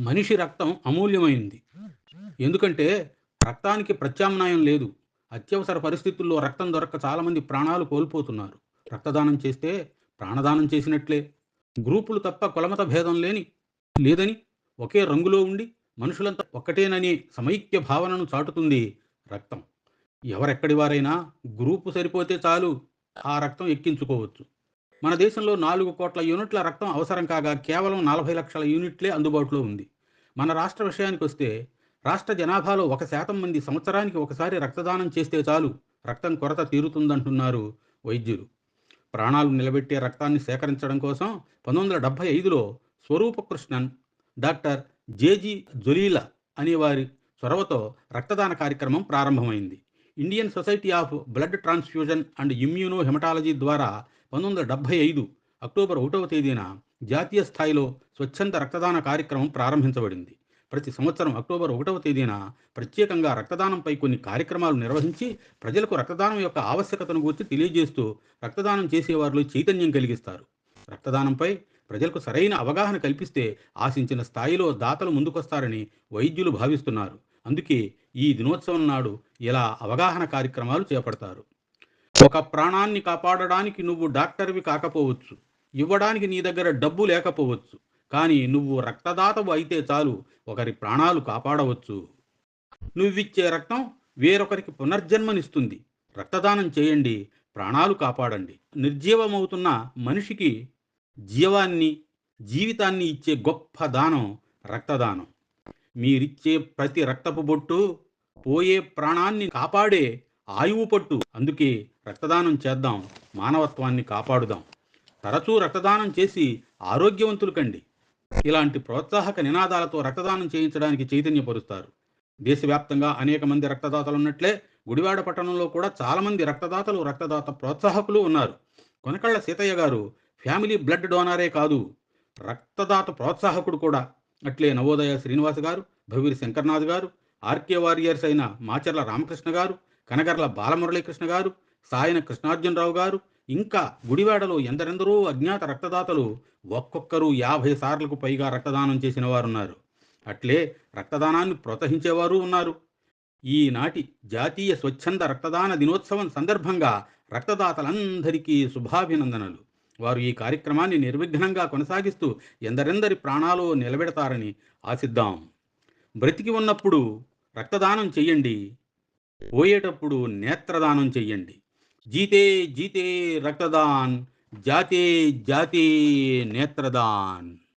మనిషి రక్తం అమూల్యమైంది. ఎందుకంటే రక్తానికి ప్రత్యామ్నాయం లేదు. అత్యవసర పరిస్థితుల్లో రక్తం దొరక్క చాలామంది ప్రాణాలు కోల్పోతున్నారు. రక్తదానం చేస్తే ప్రాణదానం చేసినట్లే. గ్రూపులు తప్ప కులమత భేదం లేని లేదని ఒకే రంగులో ఉండి మనుషులంతా ఒక్కటేననే సమైక్య భావనను చాటుతుంది రక్తం. ఎవరెక్కడి వారైనా గ్రూపు సరిపోతే చాలు ఆ రక్తం ఎక్కించుకోవచ్చు. మన దేశంలో నాలుగు కోట్ల యూనిట్ల రక్తం అవసరం కాగా కేవలం నలభై లక్షల యూనిట్లే అందుబాటులో ఉంది. మన రాష్ట్ర విషయానికి వస్తే రాష్ట్ర జనాభాలో ఒక శాతం మంది సంవత్సరానికి ఒకసారి రక్తదానం చేస్తే చాలు రక్తం కొరత తీరుతుందంటున్నారు వైద్యులు. ప్రాణాలు నిలబెట్టే రక్తాన్ని సేకరించడం కోసం పంతొమ్మిది వందల డెబ్భై ఐదులో స్వరూపకృష్ణన్ డాక్టర్ జేజీ జొలీల అనేవారి చొరవతో రక్తదాన కార్యక్రమం ప్రారంభమైంది. Indian society of blood transfusion and immuno haematology ద్వారా పంతొమ్మిది వందల డెబ్భై ఐదు అక్టోబర్ ఒకటవ తేదీన జాతీయ స్థాయిలో స్వచ్ఛంద రక్తదాన కార్యక్రమం ప్రారంభించబడింది. ప్రతి సంవత్సరం అక్టోబర్ ఒకటవ తేదీన ప్రత్యేకంగా రక్తదానంపై కొన్ని కార్యక్రమాలు నిర్వహించి ప్రజలకు రక్తదానం యొక్క ఆవశ్యకతను గురించి తెలియజేస్తూ రక్తదానం చేసేవారిలో చైతన్యం కలిగిస్తారు. రక్తదానంపై ప్రజలకు సరైన అవగాహన కల్పిస్తే ఆశించిన స్థాయిలో దాతలు ముందుకొస్తారని వైద్యులు భావిస్తున్నారు. అందుకే ఈ దినోత్సవం నాడు ఇలా అవగాహన కార్యక్రమాలు చేపడతారు. ఒక ప్రాణాన్ని కాపాడడానికి నువ్వు డాక్టర్వి కాకపోవచ్చు. ఇవ్వడానికి నీ దగ్గర డబ్బు లేకపోవచ్చు. కానీ నువ్వు రక్తదాతవు అయితే చాలు. ఒకరి ప్రాణాలు కాపాడవచ్చు. నువ్విచ్చే రక్తం వేరొకరికి పునర్జన్మనిస్తుంది. రక్తదానం చేయండి. ప్రాణాలు కాపాడండి. నిర్జీవమవుతున్న మనిషికి జీవాన్ని జీవితాన్ని ఇచ్చే గొప్ప దానం రక్తదానం. మీరిచ్చే ప్రతి రక్తపు బొట్టు పోయే ప్రాణాన్ని కాపాడే ఆయువు పట్టు. అందుకే రక్తదానం చేద్దాం. మానవత్వాన్ని కాపాడుదాం. తరచూ రక్తదానం చేసి ఆరోగ్యవంతులు కండి. ఇలాంటి ప్రోత్సాహక నినాదాలతో రక్తదానం చేయించడానికి చైతన్యపరుస్తారు. దేశవ్యాప్తంగా అనేక మంది రక్తదాతలు ఉన్నట్లే గుడివాడ పట్టణంలో కూడా చాలా మంది రక్తదాతలు రక్తదాత ప్రోత్సాహకులు ఉన్నారు. కొనకళ్ళ సీతయ్య గారు ఫ్యామిలీ బ్లడ్ డోనరే కాదు రక్తదాత ప్రోత్సాహకుడు కూడా. అట్లే నవోదయ శ్రీనివాస్ గారు భవిరి శంకర్నాథ్ గారు ఆర్కే వారియర్స్ అయిన మాచర్ల రామకృష్ణ గారు కనగర్ల బాలమురళీకృష్ణ గారు సాయన కృష్ణార్జునరావు గారు ఇంకా గుడివాడలో ఎందరెందరో అజ్ఞాత రక్తదాతలు ఒక్కొక్కరు యాభై సార్లకు పైగా రక్తదానం చేసిన వారున్నారు. అట్లే రక్తదానాన్ని ప్రోత్సహించేవారు ఉన్నారు. ఈనాటి జాతీయ స్వచ్ఛంద రక్తదాన దినోత్సవం సందర్భంగా రక్తదాతలందరికీ శుభాభినందనలు. వారు ఈ కార్యక్రమాన్ని నిర్విఘ్నంగా కొనసాగిస్తూ ఎందరెందరి ప్రాణాలు నిలబెడతారని ఆశిద్దాం. బ్రతికి ఉన్నప్పుడు రక్తదానం చేయండి. పోయేటప్పుడు నేత్రదానం చెయ్యండి. జీతే జీతే రక్తదాన్ జాతే జాతే నేత్రదాన్.